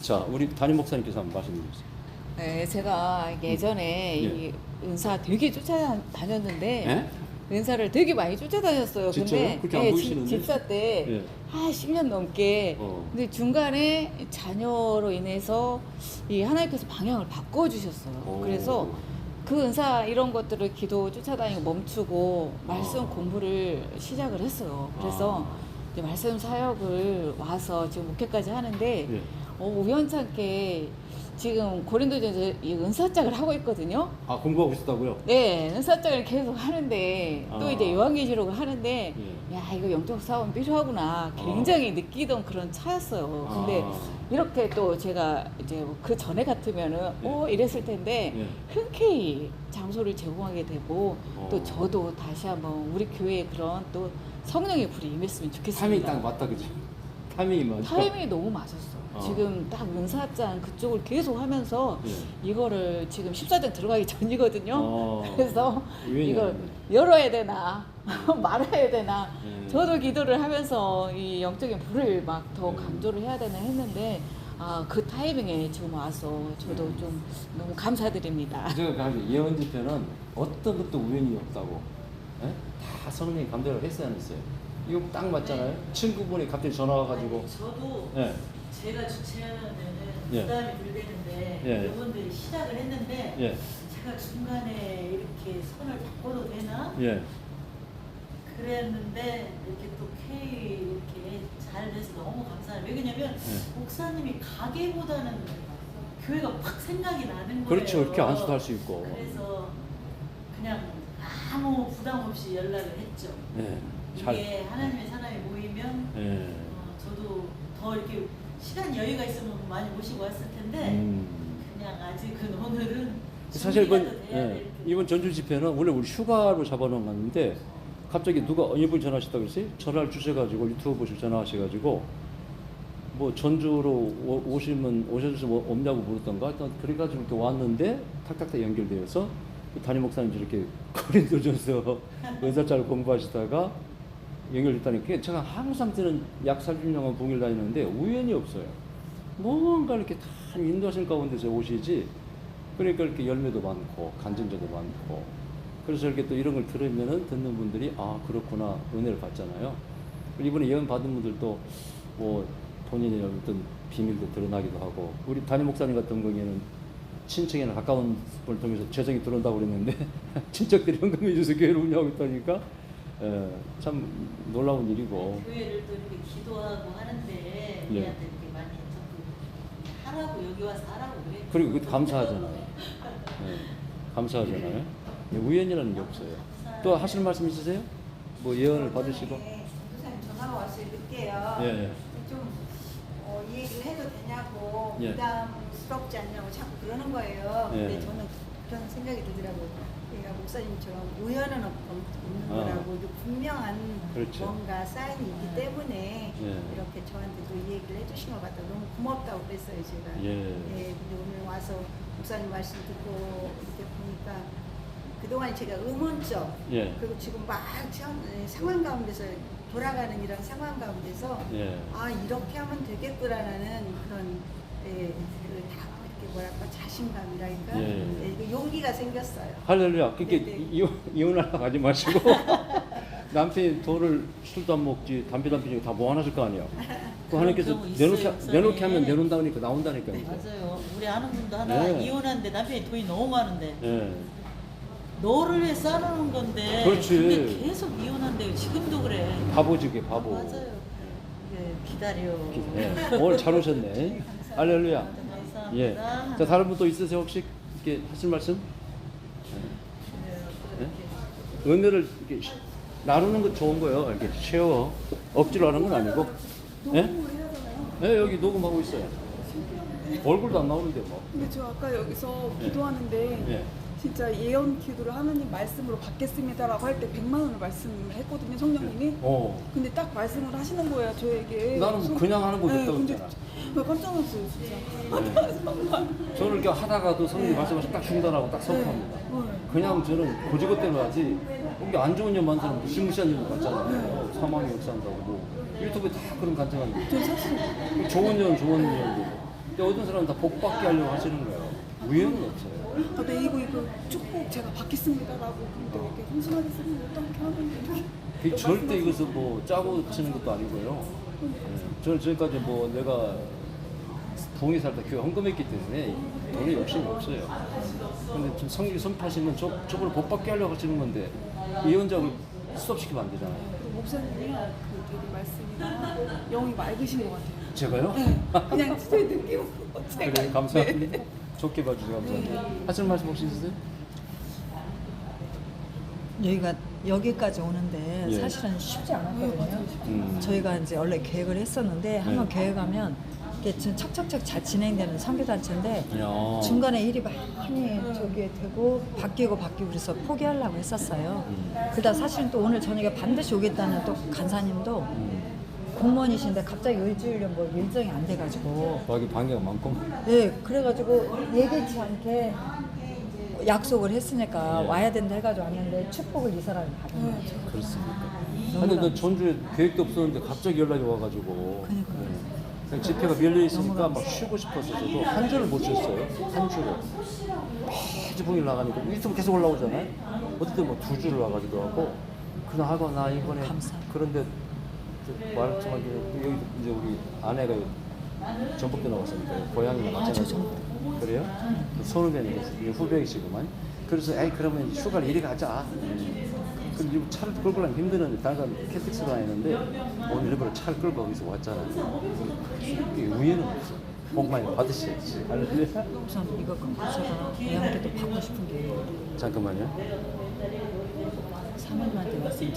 자, 우리 담임 목사님께서 한번 말씀해 주세요. 네, 제가 예전에 예. 이 은사 되게 쫓아다녔는데 예? 은사를 되게 많이 쫓아다녔어요. 진짜요? 근데 그렇게 안 예, 보이시는데? 집- 집사 때 예. 한 10년 넘게 어. 근데 중간에 자녀로 인해서 이 하나님께서 방향을 바꿔 주셨어요. 오. 그래서 그 은사 이런 것들을 기도 쫓아다니고 멈추고 말씀 아. 공부를 시작을 했어요. 그래서 아. 이제 말씀 사역을 와서 지금 목회까지 하는데 예. 어, 우연찮게 지금 고린도전에서 이 은사짝을 하고 있거든요. 아, 공부하고 있었다고요? 네, 은사짝을 계속 하는데 또 아. 이제 요한계시록을 하는데 예. 야 이거 영적 사원 필요하구나 굉장히 느끼던 그런 차였어요. 근데 아. 이렇게 또 제가 이제 그 전에 같으면은 예. 어 이랬을 텐데 예. 흔쾌히 장소를 제공하게 되고 어. 또 저도 다시 한번 우리 교회에 그런 또 성령의 불이 임했으면 좋겠습니다. 타이밍 딱 맞다 그지? 타이밍이 맞죠? 타이밍이 너무 맞았어. 어. 지금 딱 은사장 그쪽을 계속 하면서 예. 이거를 지금 14장 들어가기 전이거든요. 어. 그래서 이걸. 열어야 되나 말아야 되나 예. 저도 기도를 하면서 이 영적인 불을 막더 예. 강조를 해야 되나 했는데 아 그 타이밍에 지금 와서 저도 예. 좀 너무 감사드립니다. 제가 예언 집회는 어떤 것도 우연이 없다고. 예? 다 성령이 감독을 했어야 안 했어요. 이거 딱 맞잖아요. 친구분이 갑자기 전화 와가지고. 아니, 저도 예. 제가 주최하면은 예. 부담이 들겠는데 예. 이분들이 시작을 했는데 예. 제가 중간에 이렇게 손을 바꿔도 되나 예. 그랬는데 이렇게 또 K 이렇게 잘 돼서 너무 감사해요. 왜냐면 예. 목사님이 가게보다는 교회가 팍 생각이 나는 거예요. 그렇죠. 이렇게 안수도 할 수 있고. 그래서 그냥 아무 부담 없이 연락을 했죠. 예. 잘. 이게 하나님의 사람이 모이면 예. 어, 저도 더 이렇게 시간 여유가 있으면 많이 모시고 왔을 텐데 음. 그냥 아직은 오늘은 사실 이번 준비가 더 돼야 예, 될. 이번 전주 집회는 원래 우리 휴가로 잡아놓은 건데 갑자기 누가 어, 이분 전화하셨다고 그랬어요? 전화를 주셔가지고 유튜브 보시고 전화하셔가지고 뭐 전주로 오, 오시면 오셔서 뭐 없냐고 물었던가 하여튼 그래가지고 이렇게 왔는데 탁탁탁 연결되어서 그 담임 목사님 저렇게 거린도 전서 은사자를 공부하시다가 연결됐다니까 제가 항상 드는 약 30년간 봉일 다니는데 우연이 없어요. 뭔가 이렇게 다 인도하신 가운데서 오시지 그러니까 이렇게 열매도 많고 간증자도 많고 그래서 이렇게 또 이런 걸 들으면은 듣는 분들이 아 그렇구나 은혜를 받잖아요. 이번에 예언 받은 분들도 뭐 본인의 어떤 비밀도 드러나기도 하고 우리 담임 목사님 같은 경우에는 친척이나 가까운 분을 통해서 재정이 들어온다고 그랬는데 친척들이 줘서 교회를 운영하고 있다니까 에, 참 놀라운 일이고 교회를 또 이렇게 기도하고 하는데 예. 얘한테 이렇게 많이 자꾸 하라고 여기 와서 하라고 그래. 그리고 그것도 감사하잖아요. 예, 감사하잖아요. 예, 우연이라는 게 없어요. 또 하실 말씀 있으세요? 뭐 예언을 받으시고? 선생님 전화가 왔어요. 늦게요. 예, 예. 좀 어, 이 얘기를 해도 되냐고 예. 부담스럽지 않냐고 자꾸 그러는 거예요. 예. 근데 저는 그런 생각이 들더라고요. 그러니까 목사님처럼 우연은 없- 없는 아. 거라고 이제 분명한 그렇죠. 뭔가 사인이 있기 때문에 예. 이렇게 저한테도 이 얘기를 해주신 것 같아요. 너무 고맙다고 그랬어요, 제가. 예. 근데 오늘 와서 목사님 말씀 듣고 이렇게 보니까 그동안 제가 의문점 예. 그리고 지금 막 참, 예, 상황 가운데서 돌아가는 이런 상황 가운데서 예. 아 이렇게 하면 되겠구나라는 그런 예, 그다 이렇게 뭐랄까 자신감이랄까 예. 예, 이게 용기가 생겼어요. 할렐루야. 그렇게 네, 네. 이혼, 이혼하려고 하지 마시고 남편이 돈을 술도 안 먹지 담배도 안 피지 다 모아놨을 거 아니야. 그 그런 하나님께서 경우 있어요, 내놓게, 목사님. 내놓게 하면 내놓는다니까 나온다니까. 이제. 맞아요. 우리 아는 분도 하나 네. 이혼하는데 남편이 돈이 너무 많은데 예. 너를 위해 쌓아놓은 건데 그렇지. 근데 계속 이혼한대요. 지금도 그래. 바보지게 바보. 맞아요. 예, 기다려. 예. 오늘 잘 오셨네. 할렐루야. 감사합니다. 예. 자 다른 분 또 있으세요 혹시 이렇게 하실 말씀? 예? 은혜를 이렇게 시- 나누는 거 좋은 거예요. 이렇게 쉐어 억지로 하는 건 아니고. 예? 예 여기 녹음하고 있어요. 얼굴도 안 나오는데 뭐. 근데 저 아까 여기서 예. 기도하는데 예. 진짜 예언 기도를 하나님 말씀으로 받겠습니다라고 할 때 100만 원을 말씀을 했거든요 성령님이 어. 근데 딱 말씀을 하시는 거예요 저에게 나는 뭐 그냥 하는 거 네, 됐다고 근데. 나 깜짝 놀랐어요 진짜 저는 이렇게 하다가도 성님 말씀하시 딱 중단하고 딱 선포합니다. 네. 그냥 저는 고지것대로 하지. 여기 안 좋은 년 많은 사람 무시무시한 년 많잖아요. 사망이 역사한다고 뭐. 유튜브에 다 그런 간증하는 거. 사실 좋은 년 좋은 년도 근데 어떤 사람은 다 복 받게 하려고 하시는 거예요. 우연은 없어요. 아, 네 이거 이거 축복 제가 받겠습니다라고 근데 이렇게 훈훈하게 쓰면 어떻게 하는데 그게 절대 이것을 뭐 짜고 치는 것도 아니고요. 예. 저는 지금까지 뭐 내가 부흥에 살다 교회 헌금했기 때문에 돈에 욕심이 없어요. 근데 지금 성질 선파시면 저, 저걸 복 받게 하려고 하시는 건데 예언자고 수업시키면 안 되잖아요. 목사님이요 그 되게 말씀이나 영이 맑으신 것 같아요. 제가요? 네, 그냥 제 느낌으로 제가 그래 감사합니다. 좋게 봐주셔서 감사합니다. 하시는 말씀 혹시 있으세요? 여기가 여기까지 오는데 예. 사실은 쉽지 않았거든요. 음. 저희가 이제 원래 계획을 했었는데 한번 계획하면 이게 지금 척척척 잘 진행되는 선교단체인데 야. 중간에 일이 많이 저기 되고 바뀌고 바뀌고 그래서 포기하려고 했었어요. 그러다 사실은 또 오늘 저녁에 반드시 오겠다는 또 간사님도 공무원이신데 갑자기 일주일에 뭐 일정이 안 돼가지고 여기 방해가 많고. 네, 그래가지고 예기치 않게 약속을 했으니까 예. 와야 된다 해가지고 왔는데 축복을 이 사람이 받은 거예요. 그렇습니까? 근데 너 전주에 계획도 없었는데 갑자기 연락이 와가지고 그러니까요. 네. 그냥 집회가 밀려 있으니까 막 쉬고 싶어서 저도 한 주를 못 쉬었어요. 한 주를 봉일 나가니까 유튜브 계속 올라오잖아요. 어떨 때뭐두 주를 와가지고 하고 그냥 하고 나 이번에 감사합니다. 그런데 말씀하기 여기 이제 우리 아내가 전북도 나왔으니까 고향이랑 아, 저 마찬가지고 그래요? 선후배니까 후배이시구만. 그래서 에이 그러면 휴가를 이리 가자. 그리고 지금 차를 끌고 가면 힘드는데 사람 캐스틱스로 다니는데 오늘 일부러 차를 끌고 왔잖아요. 이게 우연은 없어. 복 많이. 할렐루야. 우선 이거 끊고 제가 애한테도 받고 싶은 게 잠깐만요. 사모님한테 말씀